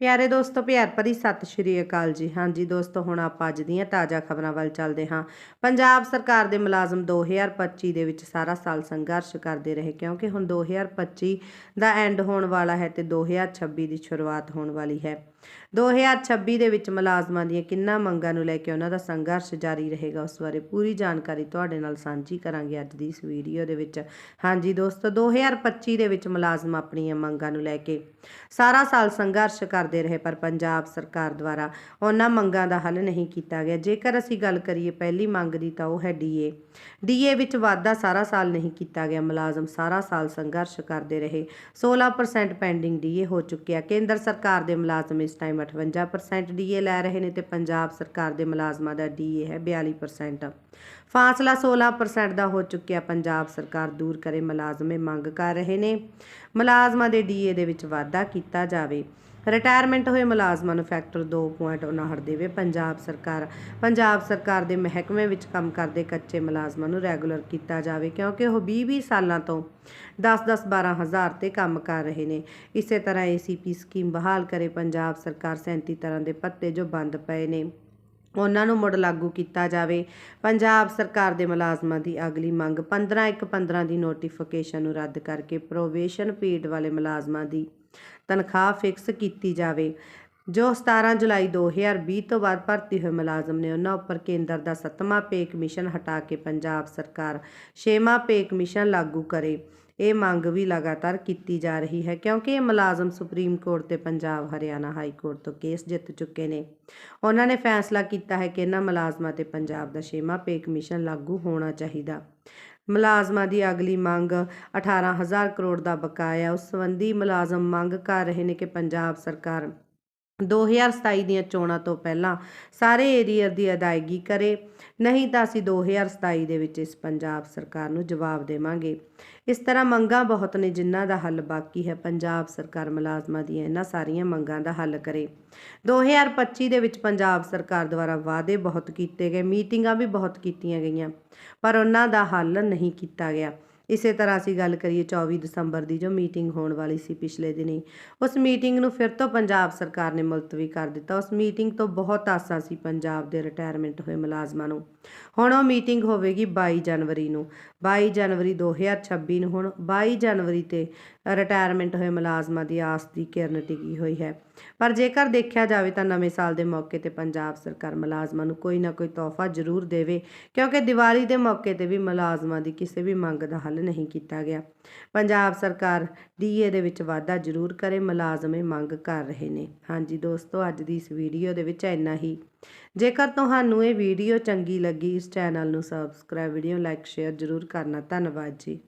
ਪਿਆਰੇ ਦੋਸਤੋ, ਪਿਆਰ ਭਰੀ ਸਤਿ ਸ਼੍ਰੀ ਅਕਾਲ ਜੀ। ਹਾਂਜੀ ਦੋਸਤੋ, ਹੁਣ ਆਪਾਂ ਅੱਜ ਦੀਆਂ ਤਾਜ਼ਾ ਖਬਰਾਂ ਵੱਲ ਚੱਲਦੇ ਹਾਂ। ਪੰਜਾਬ ਸਰਕਾਰ ਦੇ ਮੁਲਾਜ਼ਮ 2025 ਦੇ ਵਿੱਚ ਸਾਰਾ ਸਾਲ ਸੰਘਰਸ਼ ਕਰਦੇ ਰਹੇ, ਕਿਉਂਕਿ ਹੁਣ 2025 ਦਾ ਐਂਡ ਹੋਣ ਵਾਲਾ ਹੈ ਤੇ 2026 ਦੀ ਸ਼ੁਰੂਆਤ ਹੋਣ ਵਾਲੀ ਹੈ। 2026 ਦੇ ਵਿੱਚ ਮੁਲਾਜ਼ਮਾਂ ਦੀਆਂ ਕਿੰਨਾ ਮੰਗਾਂ ਨੂੰ ਲੈ ਕੇ ਉਹਨਾਂ ਦਾ ਸੰਘਰਸ਼ ਜਾਰੀ ਰਹੇਗਾ, ਉਸ ਬਾਰੇ ਪੂਰੀ ਜਾਣਕਾਰੀ ਤੁਹਾਡੇ ਨਾਲ ਸਾਂਝੀ ਕਰਾਂਗੇ ਅੱਜ ਦੀ ਇਸ ਵੀਡੀਓ ਦੇ ਵਿੱਚ। ਹਾਂਜੀ ਦੋਸਤੋ 2025 ਦੇ ਵਿੱਚ ਮੁਲਾਜ਼ਮ ਆਪਣੀਆਂ ਮੰਗਾਂ ਨੂੰ ਲੈ ਕੇ ਸਾਰਾ ਸਾਲ ਸੰਘਰਸ਼ ਕਰ ਕਰਦੇ ਰਹੇ, ਪਰ ਪੰਜਾਬ ਸਰਕਾਰ ਦੁਆਰਾ ਉਹਨਾਂ ਮੰਗਾਂ ਦਾ ਹੱਲ ਨਹੀਂ ਕੀਤਾ ਗਿਆ। ਜੇਕਰ ਅਸੀਂ ਗੱਲ ਕਰੀਏ ਪਹਿਲੀ ਮੰਗ ਦੀ, ਤਾਂ ਉਹ ਹੈ ਡੀਏ ਡੀਏ ਵਿੱਚ ਵਾਧਾ ਸਾਰਾ ਸਾਲ ਨਹੀਂ ਕੀਤਾ ਗਿਆ। ਮੁਲਾਜ਼ਮ ਸਾਰਾ ਸਾਲ ਸੰਘਰਸ਼ ਕਰਦੇ ਰਹੇ। 16% ਪੈਂਡਿੰਗ ਡੀਏ ਹੋ ਚੁੱਕਿਆ। ਕੇਂਦਰ ਸਰਕਾਰ ਦੇ ਮੁਲਾਜ਼ਮ ਇਸ ਟਾਈਮ 58% ਡੀਏ ਲੈ ਰਹੇ ਨੇ ਤੇ ਪੰਜਾਬ ਸਰਕਾਰ ਦੇ ਮੁਲਾਜ਼ਮਾਂ ਦਾ ਡੀਏ ਹੈ 42% ਫਾਸਲਾ 16% ਦਾ ਹੋ ਚੁੱਕਿਆ। ਪੰਜਾਬ ਸਰਕਾਰ ਦੂਰ ਕਰੇ ਮੁਲਾਜ਼ਮੇ ਮੰਗ ਕਰ ਰਹੇ ਨੇ। ਮੁਲਾਜ਼ਮਾਂ ਦੇ ਡੀਏ ਦੇ ਵਿੱਚ ਵਾਧਾ ਕੀਤਾ ਜਾਵੇ। ਰਿਟਾਇਰਮੈਂਟ ਹੋਏ ਮੁਲਾਜ਼ਮਾਂ ਨੂੰ ਫੈਕਟਰ 2.59 ਦੇਵੇ ਪੰਜਾਬ ਸਰਕਾਰ। ਪੰਜਾਬ ਸਰਕਾਰ ਦੇ ਮਹਿਕਮੇ ਵਿੱਚ ਕੰਮ ਕਰਦੇ ਕੱਚੇ ਮੁਲਾਜ਼ਮਾਂ ਨੂੰ ਰੈਗੂਲਰ ਕੀਤਾ ਜਾਵੇ ਕਿਉਂਕਿ ਉਹ 20-20 ਸਾਲਾਂ ਤੋਂ 10-10 12 ਹਜ਼ਾਰ ਤੇ ਕੰਮ ਕਰ ਰਹੇ ਨੇ। ਇਸੇ ਤਰ੍ਹਾਂ ਏਸੀਪੀ ਸਕੀਮ ਬਹਾਲ ਕਰੇ ਪੰਜਾਬ ਸਰਕਾਰ 37 ਤਰ੍ਹਾਂ ਦੇ ਪੱਤੇ ਜੋ ਬੰਦ ਪਏ ਨੇ। ਉਹਨਾਂ ਨੂੰ ਮੁੜ ਲਾਗੂ ਕੀਤਾ ਜਾਵੇ। ਪੰਜਾਬ ਸਰਕਾਰ ਦੇ ਮੁਲਾਜ਼ਮਾਂ ਦੀ ਅਗਲੀ ਮੰਗ 15 ਇੱਕ 15 ਦੀ ਨੋਟੀਫਿਕੇਸ਼ਨ ਨੂੰ ਰੱਦ ਕਰਕੇ ਪ੍ਰੋਵੇਸ਼ਨ ਪੀਰੀਅਡ ਵਾਲੇ ਮੁਲਾਜ਼ਮਾਂ ਦੀ ਤਨਖਾਹ ਫਿਕਸ ਕੀਤੀ ਜਾਵੇ। ਜੋ 17 ਜੁਲਾਈ 2020 ਤੋਂ ਬਾਅਦ ਭਰਤੀ ਹੋਏ ਮੁਲਾਜ਼ਮ ਨੇ ਉਹਨਾਂ ਉੱਪਰ ਕੇਂਦਰ ਦਾ ਸੱਤਵਾਂ ਪੇ ਕਮਿਸ਼ਨ ਹਟਾ ਕੇ ਪੰਜਾਬ ਸਰਕਾਰ ਛੇਵਾਂ ਪੇ ਕਮਿਸ਼ਨ ਲਾਗੂ ਕਰੇ। ਇਹ ਮੰਗ ਵੀ ਲਗਾਤਾਰ ਕੀਤੀ ਜਾ ਰਹੀ ਹੈ ਕਿਉਂਕਿ ਇਹ ਮੁਲਾਜ਼ਮ ਸੁਪਰੀਮ ਕੋਰਟ ਤੇ ਪੰਜਾਬ ਹਰਿਆਣਾ ਹਾਈ ਕੋਰਟ ਤੋਂ ਕੇਸ ਜਿੱਤ ਚੁੱਕੇ ਨੇ। ਉਹਨਾਂ ਨੇ ਫੈਸਲਾ ਕੀਤਾ ਹੈ ਕਿ ਇਹਨਾਂ ਮੁਲਾਜ਼ਮਾਂ ਤੇ ਪੰਜਾਬ ਦਾ ਛੇਵਾਂ ਪੇ ਕਮਿਸ਼ਨ ਲਾਗੂ ਹੋਣਾ ਚਾਹੀਦਾ। ਮੁਲਾਜ਼ਮਾਂ ਦੀ ਅਗਲੀ ਮੰਗ 18000 ਕਰੋੜ ਦਾ ਬਕਾਇਆ, ਉਸ ਸੰਬੰਧੀ ਮੁਲਾਜ਼ਮ ਮੰਗ ਕਰ ਰਹੇ ਨੇ ਕਿ ਪੰਜਾਬ ਸਰਕਾਰ 2027 ਦੀਆਂ ਚੋਣਾਂ ਤੋਂ ਪਹਿਲਾਂ ਸਾਰੇ ਏਰੀਅਰ ਦੀ ਅਦਾਇਗੀ ਕਰੇ, ਨਹੀਂ ਤਾਂ ਅਸੀਂ 2027 ਦੇ ਵਿੱਚ ਇਸ ਪੰਜਾਬ ਸਰਕਾਰ ਨੂੰ ਜਵਾਬ ਦੇਵਾਂਗੇ। ਇਸ ਤਰ੍ਹਾਂ ਮੰਗਾਂ ਬਹੁਤ ਨੇ ਜਿਨ੍ਹਾਂ ਦਾ ਹੱਲ ਬਾਕੀ ਹੈ। ਪੰਜਾਬ ਸਰਕਾਰ ਮੁਲਾਜ਼ਮਾਂ ਦੀਆਂ ਇਹਨਾਂ ਸਾਰੀਆਂ ਮੰਗਾਂ ਦਾ ਹੱਲ ਕਰੇ। 2025 ਦੇ ਵਿੱਚ ਪੰਜਾਬ ਸਰਕਾਰ ਦੁਆਰਾ ਵਾਅਦੇ ਬਹੁਤ ਕੀਤੇ ਗਏ, ਮੀਟਿੰਗਾਂ ਵੀ ਬਹੁਤ ਕੀਤੀਆਂ ਗਈਆਂ, ਪਰ ਉਹਨਾਂ ਦਾ ਹੱਲ ਨਹੀਂ ਕੀਤਾ ਗਿਆ। ਇਸੇ ਤਰ੍ਹਾਂ ਅਸੀਂ ਗੱਲ ਕਰੀਏ 24 ਦਸੰਬਰ ਦੀ ਜੋ ਮੀਟਿੰਗ ਹੋਣ ਵਾਲੀ ਸੀ ਪਿਛਲੇ ਦਿਨੀ, ਉਸ ਮੀਟਿੰਗ ਨੂੰ ਫਿਰ ਤੋਂ ਪੰਜਾਬ ਸਰਕਾਰ ਨੇ ਮੁਲਤਵੀ ਕਰ ਦਿੱਤਾ। ਉਸ ਮੀਟਿੰਗ ਤੋਂ ਬਹੁਤ ਆਸਾਂ ਸੀ ਪੰਜਾਬ ਦੇ ਰਿਟਾਇਰਮੈਂਟ ਹੋਏ ਮੁਲਾਜ਼ਮਾਂ ਨੂੰ। ਹੁਣ ਉਹ ਮੀਟਿੰਗ ਹੋਵੇਗੀ 22 ਜਨਵਰੀ ਨੂੰ। 22 ਜਨਵਰੀ 2026 ਨੂੰ ਹੁਣ 22 ਜਨਵਰੀ ਤੇ ਰਿਟਾਇਰਮੈਂਟ ਹੋਏ ਮੁਲਾਜ਼ਮਾਂ ਦੀ ਆਸ ਦੀ ਕਿਰਨ ਟਿਕੀ ਹੋਈ ਹੈ। ਪਰ ਜੇਕਰ ਦੇਖਿਆ ਜਾਵੇ ਤਾਂ ਨਵੇਂ ਸਾਲ ਦੇ ਮੌਕੇ ਤੇ ਪੰਜਾਬ ਸਰਕਾਰ ਮੁਲਾਜ਼ਮਾਂ ਨੂੰ ਕੋਈ ਨਾ ਕੋਈ ਤੋਹਫਾ ਜ਼ਰੂਰ ਦੇਵੇ, ਕਿਉਂਕਿ ਦੀਵਾਲੀ ਦੇ ਮੌਕੇ ਤੇ ਵੀ ਮੁਲਾਜ਼ਮਾਂ ਦੀ ਕਿਸੇ ਵੀ ਮੰਗ ਦਾ ਹੱਲ ਨਹੀਂ ਕੀਤਾ ਗਿਆ। ਪੰਜਾਬ ਸਰਕਾਰ ਡੀਏ ਦੇ ਵਿੱਚ ਵਾਧਾ ਜ਼ਰੂਰ ਕਰੇ, ਮੁਲਾਜ਼ਮੇ ਮੰਗ ਕਰ ਰਹੇ ਨੇ। ਹਾਂਜੀ ਦੋਸਤੋ, ਅੱਜ ਦੀ ਇਸ ਵੀਡੀਓ ਦੇ ਵਿੱਚ ਇੰਨਾ ਹੀ। ਜੇਕਰ ਤੁਹਾਨੂੰ ਇਹ ਵੀਡੀਓ ਚੰਗੀ ਲੱਗੀ, ਇਸ ਚੈਨਲ ਨੂੰ ਸਬਸਕ੍ਰਾਈਬ ਵੀਡੀਓ ਲਾਈਕ ਸ਼ੇਅਰ ਜ਼ਰੂਰ ਕਰਨਾ। ਧੰਨਵਾਦ ਜੀ।